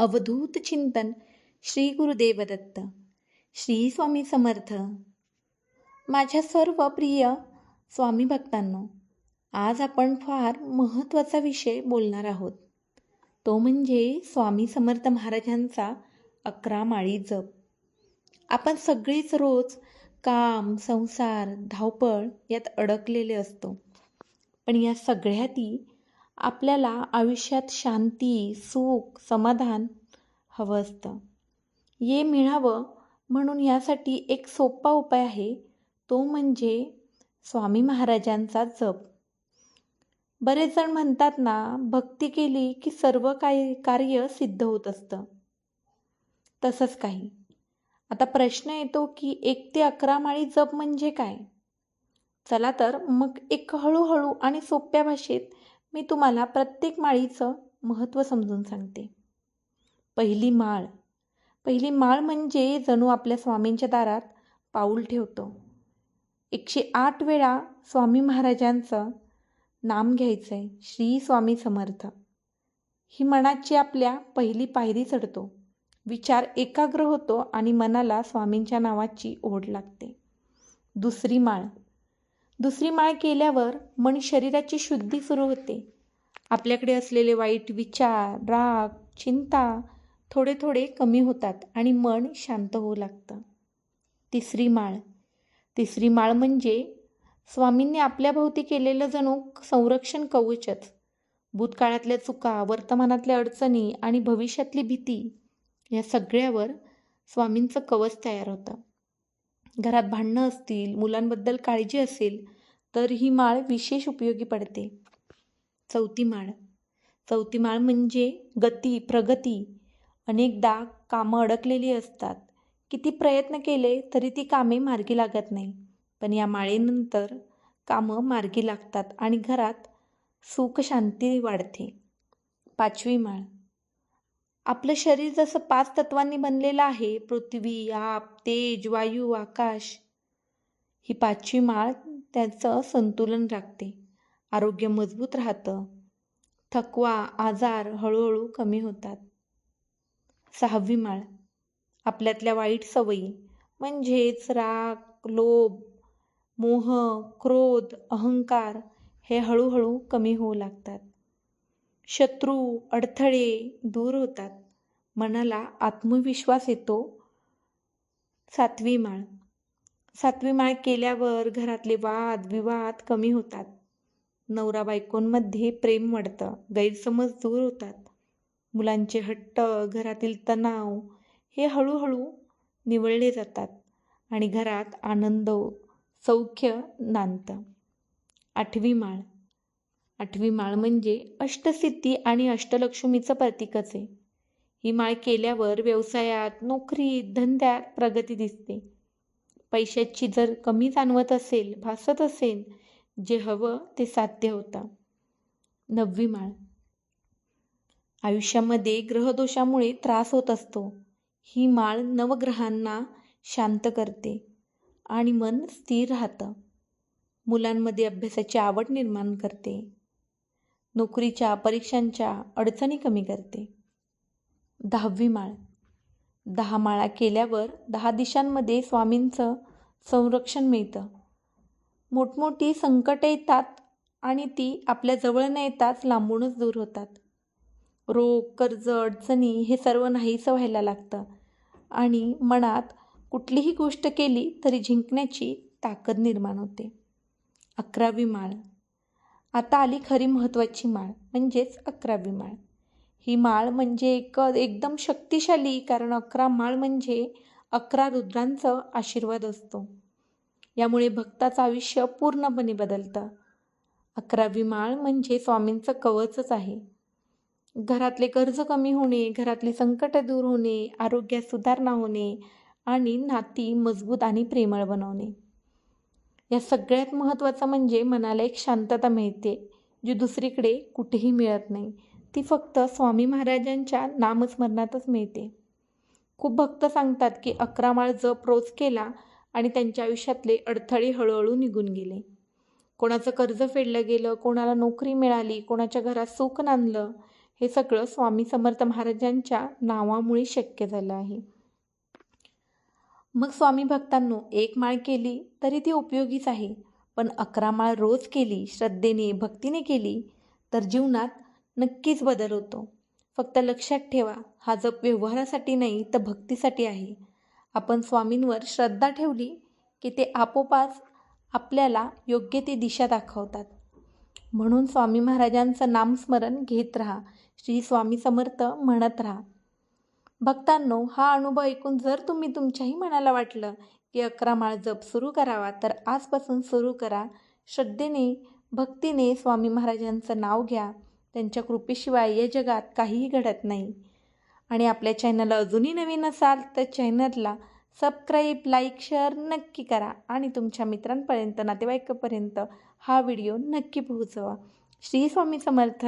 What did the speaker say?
अवधूत चिंतन श्री गुरुदेव दत्त श्री स्वामी समर्थ. माझ्या सर्व प्रिय स्वामी भक्तांनो आज आपण फार महत्त्वाचा विषय बोलणार आहोत. तो म्हणजे स्वामी समर्थ महाराजांचा अकरा माळी जप. आपण सगळीच रोज काम संसार धावपळ यात अडकलेले असतो. पण या सगळ्यातही आपल्याला आयुष्यात शांती सुख समाधान हवं असतं. ये मिळावं म्हणून यासाठी एक सोपा उपाय आहे. तो म्हणजे स्वामी महाराजांचा जप. बरेच जण म्हणतात ना भक्ती केली की सर्व काही कार्य सिद्ध होत असतं. तसंच काही. आता प्रश्न येतो की एक ते अकरा माळी जप म्हणजे काय? चला तर मग एक हळूहळू आणि सोप्या भाषेत मी तुम्हाला प्रत्येक माळीचं महत्त्व समजून सांगते. पहिली माळ. पहिली माळ म्हणजे जणू आपल्या स्वामींच्या दारात पाऊल ठेवतो. एकशे आठ वेळा स्वामी महाराजांचं नाम घ्यायचं आहे श्री स्वामी समर्थ. ही मनाची आपल्या पहिली पायरी चढतो. विचार एकाग्र होतो आणि मनाला स्वामींच्या नावाची ओढ लागते. दुसरी माळ. दुसरी माळ केल्यावर मन शरीराची शुद्धी सुरू होते. आपल्याकडे असलेले वाईट विचार राग चिंता थोडे थोडे कमी होतात आणि मन शांत होऊ लागतं. तिसरी माळ. तिसरी माळ म्हणजे स्वामींनी आपल्याभोवती केलेलं जणू संरक्षण कवचच. भूतकाळातल्या चुका वर्तमानातल्या अडचणी आणि भविष्यातली भीती या सगळ्यावर स्वामींचं कवच तयार होतं. घरात भांडणं असतील मुलांबद्दल काळजी असेल तर ही माळ विशेष उपयोगी पडते. चौथी माळ. चौथी माळ म्हणजे गती प्रगती. अनेकदा कामं अडकलेली असतात. किती प्रयत्न केले तरी ती कामे मार्गी लागत नाही. पण या माळेनंतर कामं मार्गी लागतात आणि घरात सुख शांती वाढते. पाचवी माळ. आपलं शरीर जसं पाच तत्वांनी बनलेलं आहे पृथ्वी आप तेज वायू आकाश ही पाचवी माळ त्याचं संतुलन राखते. आरोग्य मजबूत राहतं. थकवा आजार हळूहळू कमी होतात. सहावी माळ. आपल्यातल्या वाईट सवयी म्हणजेच राग लोभ मोह क्रोध अहंकार हे हळूहळू कमी होऊ लागतात. शत्रू अडथळे दूर होतात. मनाला आत्मविश्वास येतो. सातवी माळ. सातवी माळ केल्यावर घरातले वाद विवाद कमी होतात. नवरा बायकोंमध्ये प्रेम वाढतं. गैरसमज दूर होतात. मुलांचे हट्ट घरातील तणाव हे हळूहळू निवळले जातात आणि घरात आनंद सौख्य नांदतं. आठवी माळ. आठवी माळ म्हणजे अष्टसिद्धी आणि अष्टलक्ष्मीचं प्रतीकच आहे. ही माळ केल्यावर व्यवसायात नोकरीत धंद्यात प्रगती दिसते. पैशाची जर कमी जाणवत असेल भासत असेल जे हवं ते साध्य होतं. नववी माळ. आयुष्यामध्ये ग्रहदोषामुळे त्रास होत असतो. ही माळ नवग्रहांना शांत करते आणि मन स्थिर राहतं. मुलांमध्ये अभ्यासाची आवड निर्माण करते. नोकरीच्या परीक्षांच्या अडचणी कमी करते. दहावी माळ. दहा माळा केल्यावर दहा दिशांमध्ये स्वामींचं संरक्षण मिळतं. मोठमोठी संकटं येतात आणि ती आपल्या जवळ न येताच लांबूनच दूर होतात. रोग कर्ज अडचणी हे सर्व नाहीसं व्हायला लागतं. आणि मनात कुठलीही गोष्ट केली तरी जिंकण्याची ताकद निर्माण होते. अकरावी माळ. आता आली खरी महत्त्वाची माळ म्हणजेच अकरावी माळ. ही माळ म्हणजे एक एकदम शक्तिशाली कारण अकरा माळ म्हणजे अकरा रुद्रांचं आशीर्वाद असतो. यामुळे भक्ताचं आयुष्य पूर्णपणे बदलतं. अकरावी माळ म्हणजे स्वामींचं कवचच आहे. घरातले कर्ज कमी होणे घरातली संकटं दूर होणे आरोग्यात सुधारणा होणे आणि नाती मजबूत आणि प्रेमळ बनवणे. या सगळ्यात महत्त्वाचं म्हणजे मनाला एक शांतता मिळते जी दुसरीकडे कुठेही मिळत नाही. ती फक्त स्वामी महाराजांच्या नामस्मरणातच मिळते. खूप भक्त सांगतात की अकरा माळ जप रोज केला आणि त्यांच्या आयुष्यातले अडथळे हळूहळू निघून गेले. कोणाचं कर्ज फेडलं गेलं कोणाला नोकरी मिळाली कोणाच्या घरात सुख नांदलं हे सगळं स्वामी समर्थ महाराजांच्या नावामुळे शक्य झालं आहे. मग स्वामी भक्तांनो एक माळ केली तरी ती उपयोगीच आहे. पण अकरा माळ रोज केली श्रद्धेने भक्तीने केली तर जीवनात नक्कीच बदल होतो. फक्त लक्षात ठेवा हा जप व्यवहारासाठी नाही तर भक्तीसाठी आहे. आपण स्वामींवर श्रद्धा ठेवली की ते आपोपास आपल्याला योग्य ती दिशा दाखवतात. म्हणून स्वामी महाराजांचं नामस्मरण घेत राहा. श्री स्वामी समर्थ म्हणत राहा. भक्तांनो हा अनुभव ऐकून जर तुम्ही तुमच्याही मनाला वाटलं की अकरा माळ जप सुरू करावा तर आजपासून सुरू करा. श्रद्धेने भक्तीने स्वामी महाराजांचं नाव घ्या. त्यांच्या कृपेशिवाय या जगात काहीही घडत नाही. आणि आपल्या चॅनलला अजूनही नवीन असाल तर चॅनलला सबस्क्राईब लाईक शेअर नक्की करा. आणि तुमच्या मित्रांपर्यंत नातेवाईकापर्यंत हा व्हिडिओ नक्की पोहोचवा. श्री स्वामी समर्थ.